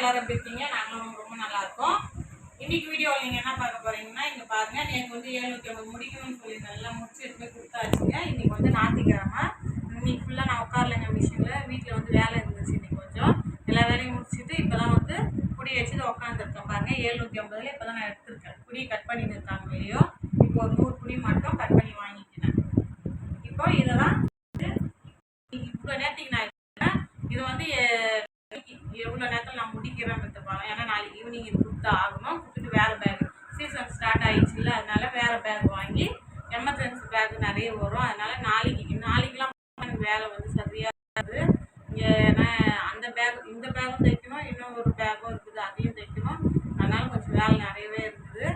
எல்லாரும் எப்படி இருக்கீங்க? நாங்களும் ரொம்ப நல்லா இருக்கோம் இன்னைக்கு வீடியோவில் நீங்கள் என்ன பார்க்க போறீங்கன்னா இங்கே பாருங்க. நேற்று வந்து ஏழுநூத்தி ஐம்பது முடிக்கணும்னு சொல்லி நல்லா முடிச்சு எடுத்து போய் கொடுத்தாச்சுங்க. இன்னைக்கு வந்து ஞாயிற்றுக்கிழமை. இன்னைக்கு ஃபுல்லாக நான் உட்காரலைங்க மிஷினில். வீட்டில் வந்து வேலை இருந்துச்சு இன்னைக்கு கொஞ்சம். எல்லா வேலையும் முடிச்சுட்டு இப்போ வந்து குடி வச்சுட்டு உட்காந்துருக்கேன் பாருங்க. ஏழுநூத்தி ஐம்பதுல இப்போ தான் நான் எடுத்திருக்கேன். குடி கட் பண்ணிட்டு இருக்காங்க வெளியோ இப்போ ஒரு நூறு குடி மட்டும் கட் பண்ணி வாங்கிக்கினேன் இப்போ இதெல்லாம் இவ்வளோ நேரத்துக்கு நான் எடுத்தேன். இது வந்து எ- எவ்வளோ நேரத்தில் நான் முடிக்கிறேன்னு பார்க்கலாம் ஏன்னா நாளைக்கு ஈவினிங் இது ஆகணும். கொடுத்துட்டு வேறு பேக் சீசன் ஸ்டார்ட் ஆயிடுச்சுல்ல அதனால் வேறு பேக் வாங்கி எமர்ஜென்சி பேக் நிறைய வரும். அதனால நாளைக்கு நாளைக்கெலாம் எனக்கு வேலை வந்து சரியாக இருக்காது. இங்கே ஏன்னா அந்த பேக் இந்த பேக்கும் தைக்கணும் இன்னும் ஒரு பேக்கும் இருக்குது அதையும் தைக்கணும். அதனால் கொஞ்சம் வேலை நிறையவே இருக்குது.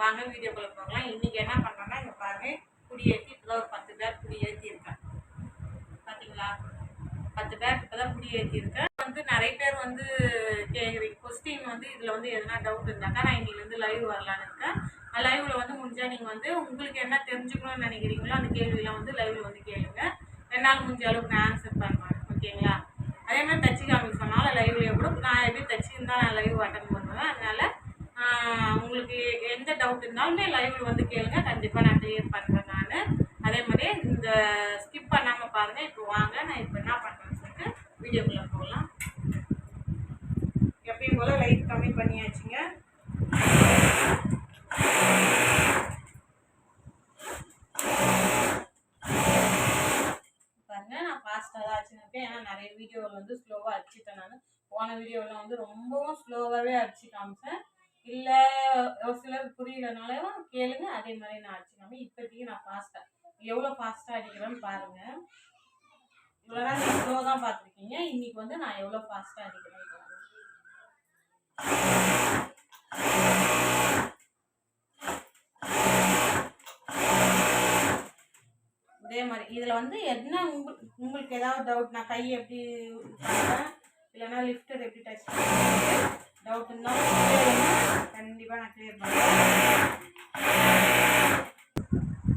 வாங்க வீடியோக்குள்ளே போகலாம். இன்றைக்கி என்ன பண்ணுறேன்னா இங்கே பாருங்க. குடி இப்போ ஒரு பத்து பேர் குடி ஏற்றிருக்கேன் பார்த்தீங்களா பத்து பேர் இப்போ தான் குடி ஏற்றிருக்கேன் வந்து நிறைய பேர் வந்து கேட்குறீங்க கொஸ்டின் வந்து இதில் வந்து எதனா டவுட் இருந்தாக்கா நான் இன்னிலேருந்து லைவ் வரலான்னு இருக்கேன். லைவில் வந்து முடிஞ்சால் நீங்கள் வந்து உங்களுக்கு என்ன தெரிஞ்சுக்கணும்னு நினைக்கிறீங்களோ அந்த கேள்வியெல்லாம் வந்து லைவில் வந்து கேளுங்க. என்னால் முடிஞ்ச அளவுக்கு நான் ஆன்சர் பண்ணுவேன். ஓகேங்களா? அதே மாதிரி தச்சு காமிக்க சொன்னாலும் லைவ்லேயே கூட நான் எப்படி தச்சுருந்தா நான் லைவ் அட்டன் பண்ணுவேன். அதனால உங்களுக்கு எந்த டவுட் இருந்தாலுமே லைவ்ல வந்து கேளுங்க. கண்டிப்பாக நான் கிளியர் பண்ணுறேன் நான். அதே மாதிரி இந்த ஸ்கிப் பண்ணாமல் பாருங்கள் இப்போ வாங்க. நான் இப்போ என்ன பண்ணுறேன்னு சொல்லிட்டு வீடியோக்குள்ளே போகலாம். எப்பயும் போல் லைட் கம்மி பண்ணியாச்சுங்க. பாருங்க நான் ஃபாஸ்ட்டாக தான் அடிச்சுருக்கேன் ஏன்னா நிறைய வீடியோவில் வந்து ஸ்லோவாக அடிச்சுட்டேன் நான். போன வீடியோவில் வந்து ரொம்பவும் ஸ்லோவாகவே அடிச்சு காமிச்சேன். இல்லை ஒரு சிலர் புரியலனாலும் கேளுங்க. அதே மாதிரி நான் அடிச்சு காமி இப்போதைக்கு நான் ஃபாஸ்ட்டாக எவ்வளோ ஃபாஸ்ட்டாக அடிக்கிறேன்னு பாருங்கள் இவ்வளோ நேரம் நீங்கள் ஸ்லோ தான் பார்த்துருக்கீங்க. இன்னைக்கு வந்து நான் எவ்வளோ ஃபாஸ்ட்டாக அடிக்கிறேன்? அதே இதே மாதிரி. இதில் வந்து என்ன உங்களுக்கு உங்களுக்கு ஏதாவது டவுட் நான் கை எப்படி பண்ணுறேன் இல்லைன்னா லிஃப்டர் எப்படி டச் பண்ணுறேன் டவுட் கண்டிப்பாக நான் கிளியர் பண்ணுறேன்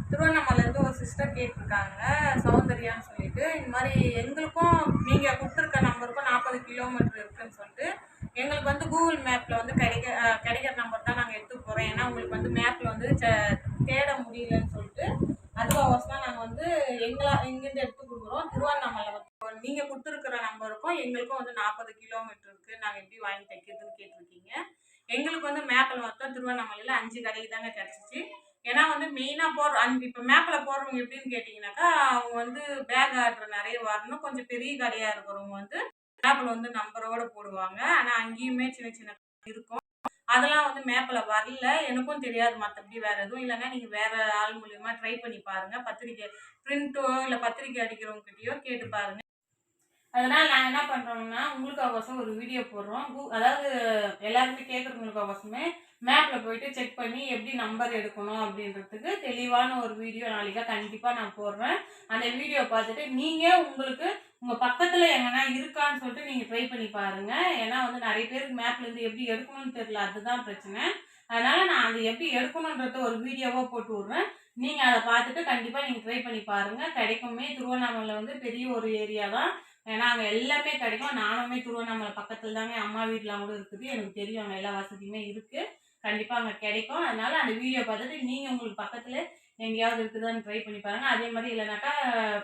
திருவண்ணாமலேருந்து ஒரு சிஸ்டர் கேட்டிருக்காங்க சௌந்தர்யான்னு சொல்லிட்டு. இந்த மாதிரி எங்களுக்கும் நீங்கள் கொடுத்துருக்க நம்பருக்கும் நாற்பது கிலோமீட்டர் இருக்குன்னு சொல்லிட்டு எங்களுக்கு வந்து கூகுள் மேப்பில் வந்து கிடைக்க அஹ், கிடைக்கிற நம்பர் தான் நாங்கள் எடுத்து போகிறோம் ஏன்னா உங்களுக்கு வந்து மேப்பில் வந்து ச- தேட முடியலன்னு சொல்லிட்டு அதுவாசம் தான் நாங்கள் வந்து எங்களா இங்கேருந்து எடுத்து கொடுக்குறோம் திருவண்ணாமலை வந்து நீங்கள் கொடுத்துருக்குற நம்பருக்கும் எங்களுக்கும் வந்து நாற்பது கிலோமீட்டர் இருக்குது நாங்கள் எப்படி வாங்கி தைக்கிறதுன்னு கேட்டிருக்கீங்க எங்களுக்கு வந்து மேப்பில் மொத்தம் திருவண்ணாமலையில் அஞ்சு கடைக்கு தாங்க கிடச்சிச்சு. ஏன்னா வந்து மெயினாக போடுற அஞ்சு இப்போ மேப்பில் போடுறவங்க எப்படின்னு கேட்டிங்கனாக்கா அவங்க வந்து பேக் ஆர்டர் நிறைய வரணும். கொஞ்சம் பெரிய கடையாக இருக்கிறவங்க வந்து மேப்பில் வந்து நம்பரோட போடுவாங்க. ஆனால் அங்கேயுமே சின்ன சின்ன இருக்கும். அதெல்லாம் வந்து மேப்பில் வரல. எனக்கும் தெரியாது மற்றபடி வேறு எதுவும். இல்லைன்னா நீங்கள் வேறு ஆள் மூலயமா ட்ரை பண்ணி பாருங்கள் பத்திரிக்கை பிரிண்ட்டோ இல்லை பத்திரிக்கை அடிக்கிறவங்ககிட்டயோ கேட்டு பாருங்கள் அதனால் நாங்கள் என்ன பண்ணுறோம்னா உங்களுக்கு அவசரம் ஒரு வீடியோ போடுறோம். கூ- அதாவது எல்லாருமே கேட்குறவங்களுக்கு அவசரமே மேப்பில் போயிட்டு செக் பண்ணி எப்படி நம்பர் எடுக்கணும் அப்படின்றதுக்கு தெளிவான ஒரு வீடியோ நாளைக்காக கண்டிப்பாக நான் போடுறேன். அந்த வீடியோ பார்த்துட்டு நீங்கள் உங்களுக்கு உங்கள் பக்கத்தில் எங்கன்னா இருக்கான்னு சொல்லிட்டு நீங்கள் ட்ரை பண்ணி பாருங்கள் ஏன்னா வந்து நிறைய பேருக்கு மேப்லேருந்து எப்படி எடுக்கணும்னு தெரியல அதுதான் பிரச்சனை. அதனால் நான் அது எப்படி எடுக்கணுன்றத ஒரு வீடியோவாக போட்டு விட்றேன். நீங்கள் அதை பார்த்துட்டு கண்டிப்பாக நீங்கள் ட்ரை பண்ணி பாருங்கள் கிடைக்குமே திருவண்ணாமலை வந்து பெரிய ஒரு ஏரியா தான். ஏன்னா அங்கே எல்லாமே கிடைக்கும். நானுமே திருவண்ணாமலை பக்கத்தில் தாங்க அம்மா வீட்டில் கூட இருக்குது. எனக்கு தெரியும் அங்கே எல்லா வசதியுமே இருக்குது கண்டிப்பாக அங்கே கிடைக்கும். அதனால் அந்த வீடியோ பார்த்துட்டு நீங்கள் உங்களுக்கு பக்கத்தில் எங்கேயாவது இருக்குதான்னு ட்ரை பண்ணி பாருங்கள் அதே மாதிரி இல்லைனாக்கா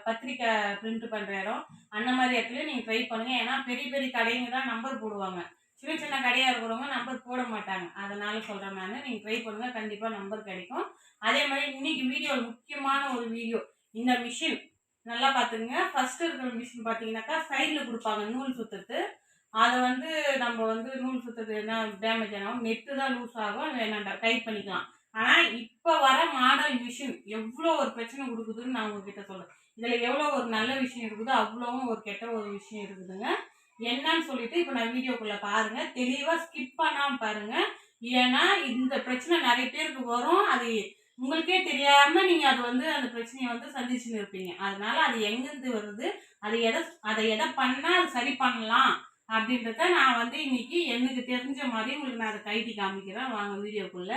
பத்திரிக்கை பிரிண்ட் பண்ணுற இடம் அந்த மாதிரி இடத்துல நீங்கள் ட்ரை பண்ணுங்கள் ஏன்னா பெரிய பெரிய கடைங்க தான் நம்பர் போடுவாங்க. சின்ன சின்ன கடையாக இருக்கிறவங்க நம்பர் போட மாட்டாங்க. அதனால சொல்கிறேன் நான் நீங்கள் ட்ரை பண்ணுங்கள் கண்டிப்பாக நம்பர் கிடைக்கும். அதே மாதிரி இன்னைக்கு வீடியோ முக்கியமான ஒரு வீடியோ இந்த மிஷின் நல்லா பார்த்துங்க ஃபஸ்ட்டு இருக்கிற மிஷின் பார்த்தீங்கன்னாக்கா சைடில் கொடுப்பாங்க நூல் சுற்றுறது அதை வந்து நம்ம வந்து நூல் சுற்றுறது என்ன டேமேஜ் ஆகும் நெட்டு தான் லூஸ் ஆகும் வேணாண்டா டைட் பண்ணிக்கலாம். ஆனால் இப்போ வர மாடல் மிஷின் எவ்வளோ ஒரு பிரச்சனை கொடுக்குதுன்னு நான் உங்ககிட்ட சொல்கிறேன் இதில் எவ்வளோ ஒரு நல்ல விஷயம் இருக்குதோ அவ்வளோவும் ஒரு கெட்ட ஒரு விஷயம் இருக்குதுங்க. என்னன்னு சொல்லிட்டு இப்போ நான் வீடியோக்குள்ளே பாருங்கள் தெளிவாக ஸ்கிப் பண்ணாமல் பாருங்கள் ஏன்னா இந்த பிரச்சனை நிறைய பேருக்கு வரும். அது உங்களுக்கே தெரியாம நீங்க அது வந்து அந்த பிரச்சனையை வந்து சந்திச்சுன்னு இருப்பீங்க. அதனால அது எங்கிருந்து வருது? அது எதை அதை எதை பண்ணா அது சரி பண்ணலாம்? அப்படின்றத நான் வந்து இன்னைக்கு எனக்கு தெரிஞ்ச மாதிரி உங்களுக்கு நான் அதை கைட்டி காமிக்கிறேன். வாங்க வீடியோக்குள்ள.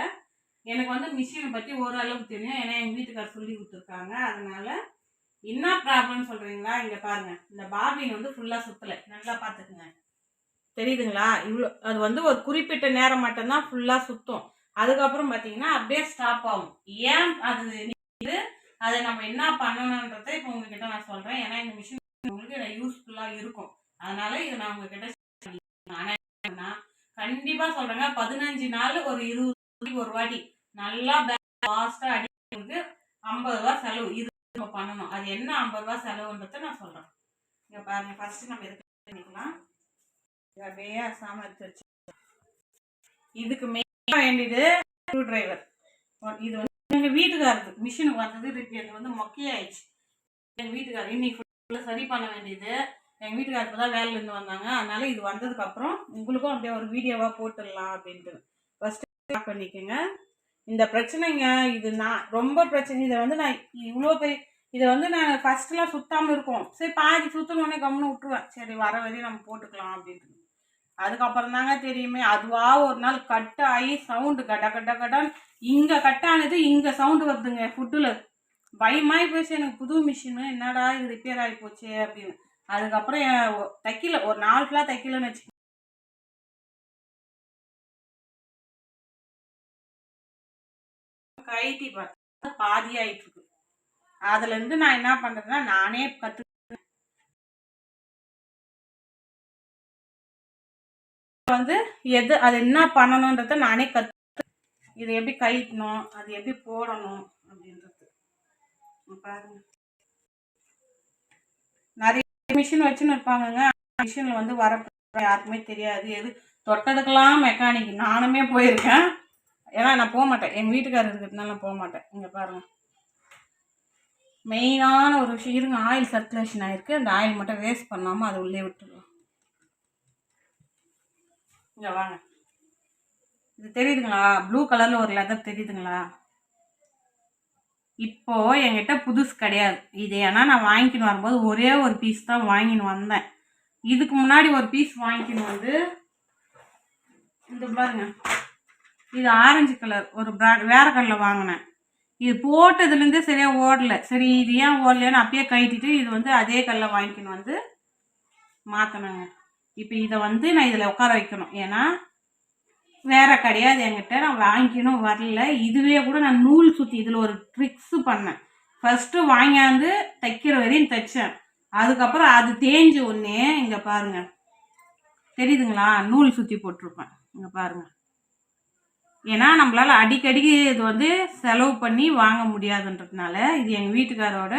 எனக்கு வந்து மிஷினை பற்றி ஓரளவுக்கு தெரியும். ஏன்னா எங்கள் வீட்டுக்கார் சொல்லி கொடுத்துருக்காங்க. அதனால என்ன ப்ராப்ளம்னு சொல்கிறீங்களா இங்கே பாருங்க. இந்த பாபின் வந்து ஃபுல்லாக சுற்றலை நல்லா பார்த்துக்குங்க. தெரியுதுங்களா? இவ்வளோ அது வந்து ஒரு குறிப்பிட்ட நேரம் மட்டும்தான் ஃபுல்லாக சுற்றும் அதுக்கப்புறம் பார்த்தீங்கன்னா அப்படியே ஸ்டாப் ஆகும். ஏன் அது நிக்குது அதை நம்ம என்ன பண்ணணுன்றதை இப்போ உங்ககிட்ட நான் சொல்கிறேன் ஏன்னா இந்த மிஷின் உங்களுக்கு யூஸ்ஃபுல்லாக இருக்கும். அதனால இதை நான் உங்ககிட்ட ஆனால் கண்டிப்பாக சொல்கிறேங்க பதினஞ்சு நாள் ஒரு இருபது ஒரு வாட்டி நல்லா ஃபாஸ்ட்டாக அடிக்கிறதுக்கு ஐம்பது ரூபா செலவு. இது நம்ம பண்ணணும். அது என்ன ஐம்பது ரூபா செலவுன்றத நான் சொல்கிறேன் இங்கே பாருங்க. ஃபர்ஸ்ட் நம்ம எதுக்கு பண்ணிக்கலாம்? அப்படியே அசாம எடுத்து வச்சு இதுக்கு மே வேண்டியது ஸ்க்ரூ டிரைவர் இது வந்து எங்கள் வீட்டுக்காரது மிஷினுக்கு வந்தது ரிப்பேர் வந்து மொக்கையாயிடுச்சு. எங்கள் வீட்டுக்காரர் இன்னைக்கு full சரி பண்ண வேண்டியது. எங்கள் வீட்டுக்காரர் இப்போ தான் வேலையிலேருந்து வந்தாங்க. அதனால இது வந்ததுக்கப்புறம் உங்களுக்கும் அப்படியே ஒரு வீடியோவாக போட்டுடலாம் அப்படின்ட்டு. ஃபஸ்ட்டு பண்ணிக்கோங்க. இந்த பிரச்சனைங்க இது நான் ரொம்ப பிரச்சனை. இதை வந்து நான் இவ்வளோ பெரிய இதை வந்து நான் ஃபஸ்ட்டுலாம் சுத்தாமல் இருக்கும். சரி பாதி சுற்றணுன்னே கம்முன்னு விட்டுருவேன். சரி வர வரையும் நம்ம போட்டுக்கலாம் அப்படின்ட்டு. அதுக்கப்புறம் தாங்க தெரியுமே. அதுவா ஒரு நாள் கட் ஆகி சவுண்டு கட கட கடன் இங்கே கட் ஆனது இங்கே சவுண்டு வருதுங்க ஃபுட்டில் பயமாகி போச்சு எனக்கு. புது மிஷினு என்னடா இது ரிப்பேர் ஆகி போச்சு அப்படின்னு. அதுக்கப்புறம் என் தைக்கல. ஒரு நாள் ஃபுல்லாக தைக்கலன்னு வச்சு கைட்டி பார்த்தா பாதி ஆயிட்டு இருக்கு. அதுலேருந்து நான் என்ன பண்ணுறதுன்னா நானே கற்று வந்து எது அது என்ன பண்ணணுன்றத நானே கற்று இது எப்படி கழிக்கணும் அது எப்படி போடணும் அப்படின்றது. பாருங்க. நிறைய மிஷின் வச்சுன்னு இருப்பாங்கங்க. மிஷினில் வந்து வர யாருக்குமே தெரியாது. எது தொட்டதுக்கெல்லாம் மெக்கானிக் நானுமே போயிருக்கேன். ஏன்னா நான் போக மாட்டேன். என் வீட்டுக்காரர் இருக்கிறதுனால நான் போக மாட்டேன். இங்கே பாருங்க. மெயினான ஒரு விஷயம் இருங்க ஆயில் சர்க்குலேஷன் ஆயிருக்கு. அந்த ஆயில் மட்டும் வேஸ்ட் பண்ணாமல் அதை உள்ளே விட்டுருவோம் இங்கே வாங்க. இது தெரியுதுங்களா? ப்ளூ கலரில் ஒரு லெதர் தெரியுதுங்களா? இப்போது என்கிட்ட புதுசு கிடையாது. இது ஏன்னா நான் வாங்கிக்கின்னு வரும்போது ஒரே ஒரு பீஸ் தான் வாங்கின்னு வந்தேன். இதுக்கு முன்னாடி ஒரு பீஸ் வாங்கிக்கின்னு வந்து இந்த பாருங்க. இது ஆரஞ்சு கலர் ஒரு பிராண்ட் வேறு கலரில் வாங்கினேன். இது போட்டதுலேருந்தே சரியாக ஓடல. சரி இது ஏன் ஓடலையான்னு அப்பயே கட்டிட்டு இது வந்து அதே கல்லில் வாங்கிக்கின்னு வந்து மாற்றினாங்க இப்போ இதை வந்து நான் இதில் உட்கார வைக்கணும். ஏன்னா வேறு கிடையாது என்கிட்ட. நான் வாங்கிக்கணும் வரல. இதுவே கூட நான் நூல் சுற்றி இதில் ஒரு ட்ரிக்ஸு பண்ணேன். ஃபஸ்ட்டு வாங்கியாந்து தைக்கிற வரையும் தைச்சேன். அதுக்கப்புறம் அது தேஞ்ச உடனே இங்கே பாருங்கள் தெரியுதுங்களா? நூல் சுற்றி போட்டிருப்பேன். இங்கே பாருங்கள் ஏன்னா நம்மளால் அடிக்கடிக்கு இது வந்து செலவு பண்ணி வாங்க முடியாதுன்றதுனால இது எங்கள் வீட்டுக்காரோட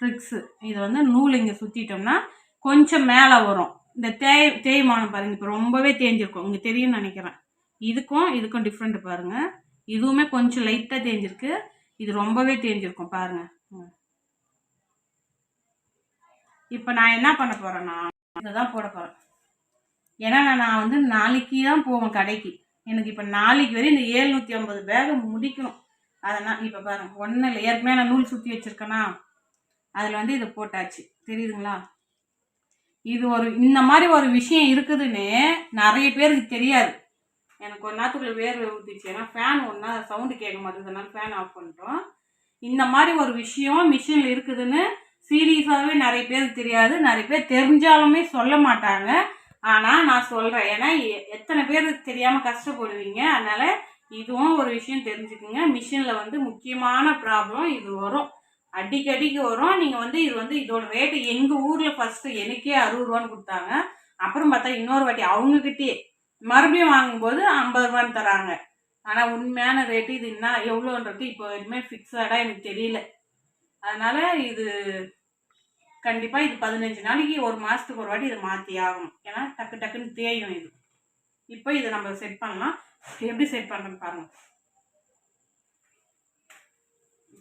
ட்ரிக்ஸு இது வந்து நூல் இங்கே சுற்றிட்டோம்னா கொஞ்சம் மேலே வரும். இந்த தேய் தேய்மானம் பாருங்க இப்போ ரொம்பவே தேஞ்சிருக்கும். உங்களுக்கு தெரியும்னு நினைக்கிறேன். இதுக்கும் இதுக்கும் டிஃப்ரெண்ட் பாருங்க. இதுவுமே கொஞ்சம் லைட்டாக தேஞ்சிருக்கு. இது ரொம்பவே தேஞ்சிருக்கும் பாருங்கள் இப்போ நான் என்ன பண்ண போகிறேன்னா இதை தான் போட போகிறேன் ஏன்னா நான் நான் வந்து நாளைக்கு தான் போவேன் கடைக்கு. எனக்கு இப்போ நாளைக்கு வரையும் இந்த ஏழ்நூற்றி ஐம்பது பேகை முடிக்கணும். அதெல்லாம் இப்போ பாருங்கள் ஒன்றும் இல்லை ஏற்கனவே நான் நூல் சுற்றி வச்சுருக்கேனா அதில் வந்து இதை போட்டாச்சு. தெரியுதுங்களா? இது ஒரு இந்த மாதிரி ஒரு விஷயம் இருக்குதுன்னு நிறைய பேருக்கு தெரியாது. எனக்கு ஒரு நேரத்துக்குள்ள வேர்வை ஊற்றிச்சு ஏன்னா ஃபேன் ஒன்றா சவுண்டு கேட்க மாட்டேங்குது. அதனால ஃபேன் ஆஃப் பண்ணிட்டோம் இந்த மாதிரி ஒரு விஷயம் மிஷினில் இருக்குதுன்னு சீரியஸாகவே நிறைய பேருக்கு தெரியாது. நிறைய பேர் தெரிஞ்சாலுமே சொல்ல மாட்டாங்க. ஆனால் நான் சொல்கிறேன் ஏன்னா எ- எத்தனை பேர் தெரியாமல் கஷ்டப்படுவீங்க. அதனால் இதுவும் ஒரு விஷயம் தெரிஞ்சுக்குங்க. மிஷினில் வந்து முக்கியமான ப்ராப்ளம் இது வரும். அடிக்கடிக்கு வரும். நீங்கள் வந்து இது வந்து இதோட ரேட்டு எங்கள் ஊரில் ஃபஸ்ட்டு எனக்கே அறுபது ரூபான்னு கொடுத்தாங்க. அப்புறம் பார்த்தா இன்னொரு வாட்டி அவங்கக்கிட்டே மறுபடியும் வாங்கும்போது ஐம்பது ரூபான்னு தராங்க. ஆனால் உண்மையான ரேட்டு இது என்ன எவ்வளோன்றது இப்போ எதுவுமே ஃபிக்ஸடாக எனக்கு தெரியல. அதனால் இது கண்டிப்பாக இது பதினஞ்சு நாளைக்கு ஒரு மாதத்துக்கு ஒரு வாட்டி இதை மாற்றி ஆகணும். ஏன்னா டக்கு டக்குன்னு தேயும் இது. இப்போ இதை நம்ம செட் பண்ணலாம். எப்படி செட் பண்ணுறேன்னு பாருங்கள்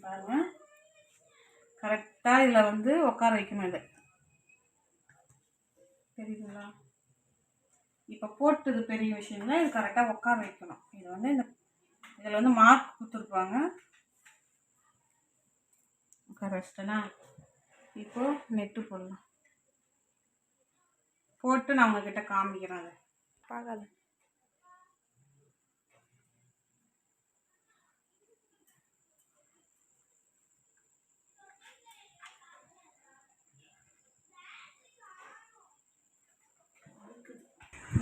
பாருங்கள் கரெக்டாக இதில் வந்து உட்கார வைக்கணும் இது தெரியுதுங்களா? இப்போ போட்டது பெரிய விஷயம்னா இது கரெக்டாக உட்கார வைக்கணும். இது வந்து இந்த இதில் வந்து மார்க் கொடுத்துருப்பாங்க. உட்கார வச்சிட்டேனா? இப்போ நெட்டு போடலாம். போட்டு நான் உங்ககிட்ட காமிக்கிறேன் அதை. பார்க்காத.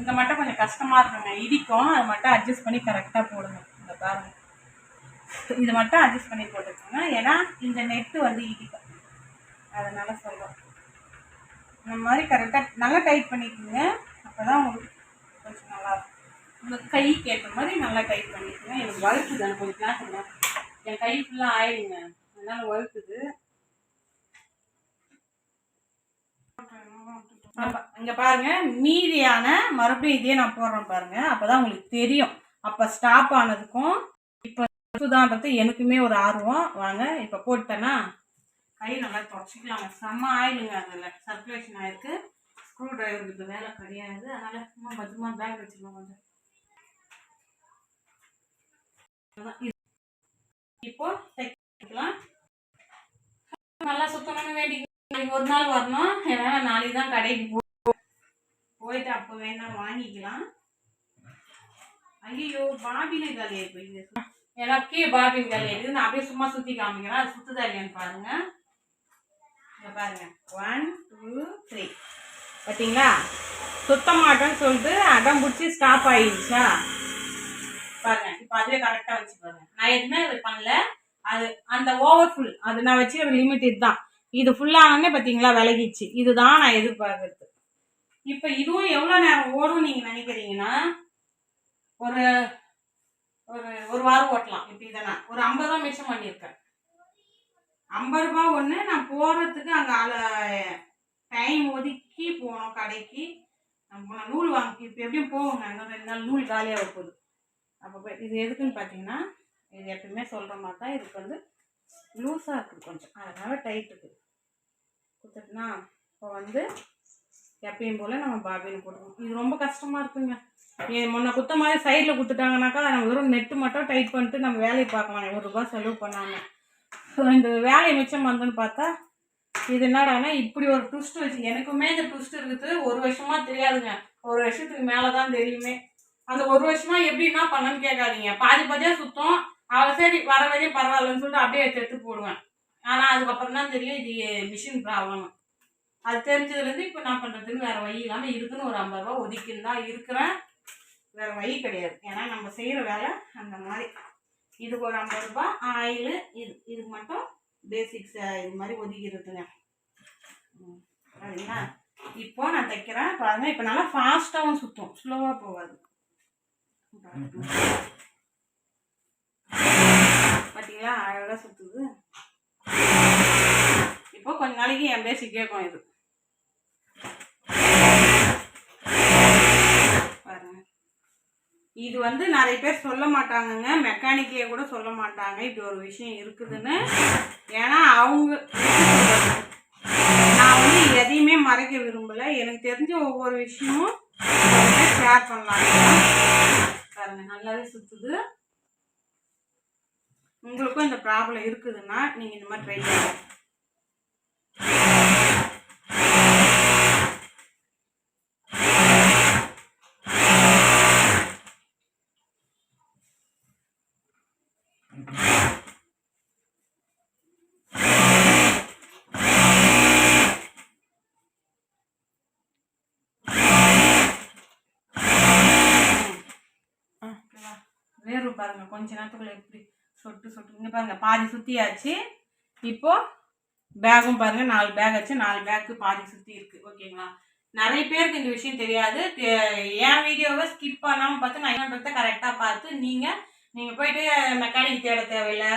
இந்த மட்டும் கொஞ்சம் கஷ்டமாக இருக்குங்க. இடிக்கும். அது மட்டும் அட்ஜஸ்ட் பண்ணி கரெக்டாக போடுங்க. இந்த பாருங்க. இது மட்டும் அட்ஜஸ்ட் பண்ணி போட்டுக்கோங்க. ஏன்னா இந்த நெட்டு வந்து இடிக்கும். அதனால் சொல்கிறோம் இந்த மாதிரி கரெக்டாக நல்லா டைட் பண்ணிக்கோங்க. அப்போ தான் உங்களுக்கு கொஞ்சம் நல்லா இருக்கும். உங்கள் கைக்கு ஏற்ற மாதிரி நல்லா டைட் பண்ணிக்கோங்க. எனக்கு வழுக்குது. எனக்கு கொஞ்சம் கிளாஸ் என் கை ஃபுல்லாக ஆயிடுங்க. அதனால் வழுக்குது அப்ப- இங்க பாருங்க மீதியான மறுபடியும் இதே நான் போடுறேன் பாருங்க. அப்பதான் உங்களுக்கு தெரியும். அப்ப ஸ்டாப் ஆனதுக்கும் இப்ப சுதான்றது எனக்குமே ஒரு ஆர்வம். வாங்க இப்ப போட்டேன்னா கை நல்லா தொடச்சிக்கலாங்க. செம்ம ஆயிடுங்க அதில். சர்க்குலேஷன் ஆயிருக்கு. ஸ்க்ரூ டிரைவருக்கு வேலை கிடையாது. அதனால சும்மா பத்திரமா பேக் வச்சிருக்கோம் கொஞ்சம். இப்போ தைக்கலாம். நல்லா சுத்தமான வேண்டிங்க நாளைக்கு ஒரு நாள் வரணும். ஏன்னா நாளைக்கு தான் கடைக்கு போ போயிட்டு அப்போ வேணா வாங்கிக்கலாம். ஐயோ பாபினு காலியாகி போயிடுது எனக்கே பாபின் காலி இருக்குது நான் அப்படியே சும்மா சுற்றி காமிக்கிறேன். அது சுற்றுதா இல்லையான்னு பாருங்க. இங்கே பாருங்க. ஒன் டூ த்ரீ பார்த்தீங்களா சுத்த மாட்டேன்னு சொல்லிட்டு அடம் பிடிச்சி ஸ்டாப் ஆயிடுச்சா? பாருங்க. இப்போ அதுவே கரெக்டாக வச்சு பாருங்க. நான் எதுவுமே பண்ணல. அது அந்த ஓவர் ஃபுல் அது நான் வச்சுக்கிற லிமிட் இதுதான் இது ஃபுல்லானே பார்த்தீங்களா விலகிச்சு இதுதான் நான் எதிர்பார்க்கறது இப்போ இதுவும் எவ்வளோ நேரம் ஓடும் நீங்கள் நினைக்கிறீங்கன்னா ஒரு ஒரு ஒரு வாரம் ஓட்டலாம். இப்போ இதை நான் ஒரு ஐம்பது ரூபா மிச்சம் பண்ணியிருக்கேன். ஐம்பது ரூபா ஒன்று நான் போகிறதுக்கு அங்கே டைம் ஒதுக்கி போனோம் கடைக்கு. நம்ம நூல் வாங்கி இப்போ எப்படியும் போவோங்க இன்னும் ரெண்டு நாள் நூல் காலியாக போகுது. அப்போ இது எதுக்குன்னு பார்த்தீங்கன்னா இது எப்பயுமே சொல்கிற மாதிரி தான் இதுக்கு வந்து லூஸாக இருக்குது கொஞ்சம். அதனால டைட் இருக்குது. கொடுத்துட்டுனா இப்போ வந்து எப்பயும் போல் நம்ம பாபின்னு போட்டுக்கணும். இது ரொம்ப கஷ்டமாக இருக்குங்க. ஏன் முன்ன குத்த மாதிரி சைடில் கொடுத்துட்டாங்கனாக்கா நம்ம வெறும் நெட்டு மட்டும் டைட் பண்ணிட்டு நம்ம வேலையை பார்க்கலாம் ஒரு செலவு பண்ணாமல் ஸோ இந்த வேலையை மிச்சம் வந்தோன்னு பார்த்தா இது என்னடானா இப்படி ஒரு ட்விஸ்ட் வச்சு எனக்குமே இந்த ட்விஸ்ட் இருக்குது. ஒரு வருஷமா தெரியாதுங்க. ஒரு வருஷத்துக்கு மேலே தான் தெரியுமே. அந்த ஒரு வருஷமா எப்படின்னா என்ன கேட்காதீங்க. பாதி பாதியாக சுத்தம். அவள் சரி வர வரையும் பரவாயில்லன்னு சொல்லிட்டு அப்படியே எடுத்து எடுத்து போடுவேன். ஆனால் அதுக்கப்புறம் தான் தெரியும் இது மிஷின் ப்ராப்ளம் அது தெரிஞ்சதுலேருந்து இப்போ நான் பண்ணுறதுன்னு வேறு வழி இல்லாமல் இருக்குன்னு ஒரு ஐம்பது ரூபா ஒதுக்கின்னு தான் இருக்கிறேன். வேறு வழி கிடையாது. ஏன்னா நம்ம செய்கிற வேலை அந்த மாதிரி. இதுக்கு ஒரு ஐம்பது ரூபா ஆயிலு இது இதுக்கு மட்டும் பேசிக்ஸ் இது மாதிரி ஒதுக்கிடுதுங்க சரிங்களா? இப்போ நான் தைக்கிறேன். பாருங்க இப்போ நல்லா ஃபாஸ்ட்டாகவும் சுற்றும் ஸ்லோவாக போகாது. பார்த்தீங்களா அழகாக சுற்றுது இப்போ கொஞ்ச நாளைக்கு என் பேசி கேட்கும் இது. பாருங்க. இது வந்து நிறைய பேர் சொல்ல மாட்டாங்கங்க. மெக்கானிக்கே கூட சொல்ல மாட்டாங்க. இப்படி ஒரு விஷயம் இருக்குதுன்னு. ஏன்னா அவங்க நான் வந்து எதையுமே மறைக்க விரும்பல. எனக்கு தெரிஞ்ச ஒவ்வொரு விஷயமும் ஷேர் பண்ணலாம். பாருங்க நல்லாவே சுத்துது. உங்களுக்கும் இந்த ப்ராப்ளம் இருக்குதுன்னா நீங்கள் இந்த மாதிரி ட்ரை பண்ணுங்கள் வேறு பாருங்க கொஞ்ச நேரத்துக்குள்ள எப்படி சொட்டு சொட்டு. இங்கே பாருங்கள் பாதி சுற்றியாச்சு இப்போது பேகும் பாருங்கள் நாலு பேக் ஆச்சு. நாலு பேக்கு பாதி சுற்றி இருக்குது ஓகேங்களா? நிறைய பேருக்கு இந்த விஷயம் தெரியாது. என் வீடியோவை ஸ்கிப் பண்ணாமல் பார்த்து நான் என்னன்றதை கரெக்டாக பார்த்து நீங்கள் நீங்கள் போயிட்டு மெக்கானிக் தேட தேவையில்லை.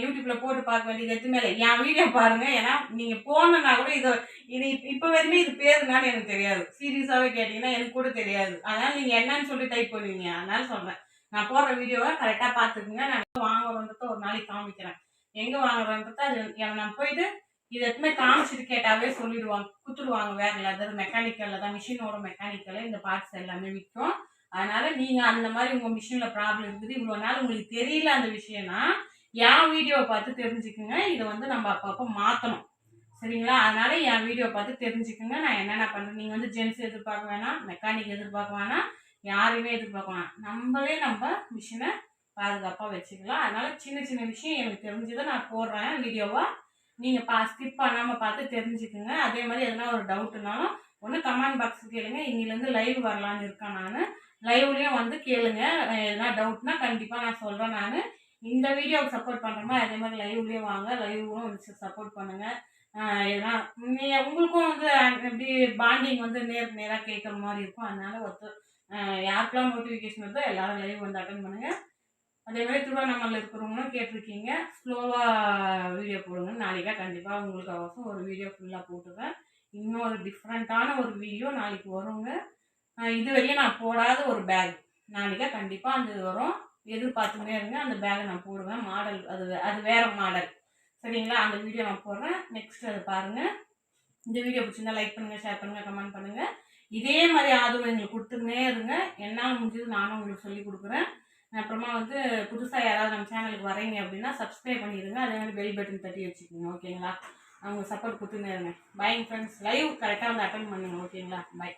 யூடியூப்பில் போட்டு பார்க்க வேண்டியது எதுவுமே இல்லை என் வீடியோ பாருங்கள் ஏன்னா நீங்கள் போனோன்னா கூட இது இது இப்போ இப்ப வரையுமே இது பேருனாலும் எனக்கு தெரியாது. சீரியஸாகவே கேட்டிங்கன்னா எனக்கு கூட தெரியாது. அதனால் நீங்கள் என்னன்னு சொல்லி டைப் பண்ணுவீங்க. அதனால சொல்கிறேன் நான் போடுற வீடியோவை கரெக்டாக பார்த்துக்குங்க. நான் எங்க வாங்குறோன்றத ஒரு நாளைக்கு காமிக்கிறேன். எங்கே வாங்குறோன்றத அது எனக்கு நான் போயிட்டு இது எதுவுமே காமிச்சிட்டு கேட்டாவே சொல்லிடுவாங்க. குத்துடுவாங்க வேற அதாவது மெக்கானிக்கல்ல தான் மிஷினோட மெக்கானிக்கல்ல இந்த பார்ட்ஸ் எல்லாமே விற்கும். அதனால நீங்க அந்த மாதிரி உங்க மிஷின்ல ப்ராப்ளம் இருக்குது. இவ்வளவு நாள் உங்களுக்கு தெரியல அந்த விஷயம்னா என் வீடியோவை பார்த்து தெரிஞ்சுக்குங்க. இதை வந்து நம்ம அப்பப்போ மாற்றணும் சரிங்களா? அதனால என் வீடியோ பார்த்து தெரிஞ்சுக்குங்க. நான் என்னென்ன பண்ணுறேன் நீங்கள் வந்து ஜென்ஸ் எதிர்பார்க்க வேணாம் மெக்கானிக் எதிர்பார்க்க வேணாம். யாரையுமே எதிர்பார்க்கலாம் நம்மளே நம்ம மிஷினை பாதுகாப்பாக வச்சுக்கலாம். அதனால் சின்ன சின்ன விஷயம் எனக்கு தெரிஞ்சதை நான் போடுறேன் வீடியோவாக நீங்கள் பா ஸ்கிப் பண்ணாமல் பார்த்து தெரிஞ்சுக்குங்க. அதே மாதிரி எதனா ஒரு டவுட்டுனாலும் ஒன்று கமெண்ட் பாக்ஸ் கேளுங்க. இன்னிலேருந்து லைவ் வரலான்னு இருக்கேன் நான். லைவ்லேயும் வந்து கேளுங்க. எதனா டவுட்னா கண்டிப்பாக நான் சொல்கிறேன் நான். இந்த வீடியோவுக்கு சப்போர்ட் பண்ணுறோமா அதே மாதிரி லைவ்லேயும் வாங்க. லைவ்லும் வந்து சப்போர்ட் பண்ணுங்கள் எதனா நீ- உங்களுக்கும் வந்து எப்படி பாண்டிங் வந்து நேருக்கு நேராக கேட்குற மாதிரி இருக்கும். அதனால ஒருத்தர் யாருக்கெல்லாம் நோட்டிஃபிகேஷன் வருதோ எல்லாரும் லைவ் வந்து அட்டன் பண்ணுங்கள் அதே மாதிரி திருவண்ணாமலையில் இருக்கிறவங்களும் கேட்டிருக்கீங்க. ஸ்லோவாக வீடியோ போடுங்க நாளைக்கா கண்டிப்பாக உங்களுக்கு அவசியம் ஒரு வீடியோ ஃபுல்லாக போட்டுருவேன். இன்னொரு டிஃப்ரெண்ட்டான ஒரு வீடியோ நாளைக்கு வருங்க. இது வரையும் நான் போடாத ஒரு பேக் நாளைக்கா கண்டிப்பாக அந்த வரும். எதிர்பார்த்துமே இருங்க. அந்த பேக்கை நான் போடுவேன். மாடல் அது வே- அது வேறு மாடல் சரிங்களா? அந்த வீடியோ நான் போடுறேன். நெக்ஸ்ட் அதை பாருங்கள் இந்த வீடியோ பிடிச்சிருந்தா லைக் பண்ணுங்கள் ஷேர் பண்ணுங்கள் கமெண்ட் பண்ணுங்கள் இதே மாதிரி ஆதரவு எங்களுக்கு கொடுத்துக்கினே இருங்க. என்னால் முடிஞ்சது நானும் உங்களுக்கு சொல்லி கொடுக்குறேன். அப்புறமா வந்து புதுசாக யாராவது நம்ம சேனலுக்கு வரீங்க அப்படின்னா சப்ஸ்கிரைப் பண்ணிடுங்க. அதே மாதிரி பெல் பட்டன் தட்டி வச்சுக்கோங்க. ஓகேங்களா அவங்க சப்போர்ட் கொடுத்துன்னே இருங்க. பை ஃப்ரெண்ட்ஸ் லைவ் கரெக்டாக வந்து அட்டன் பண்ணுங்க. ஓகேங்களா பை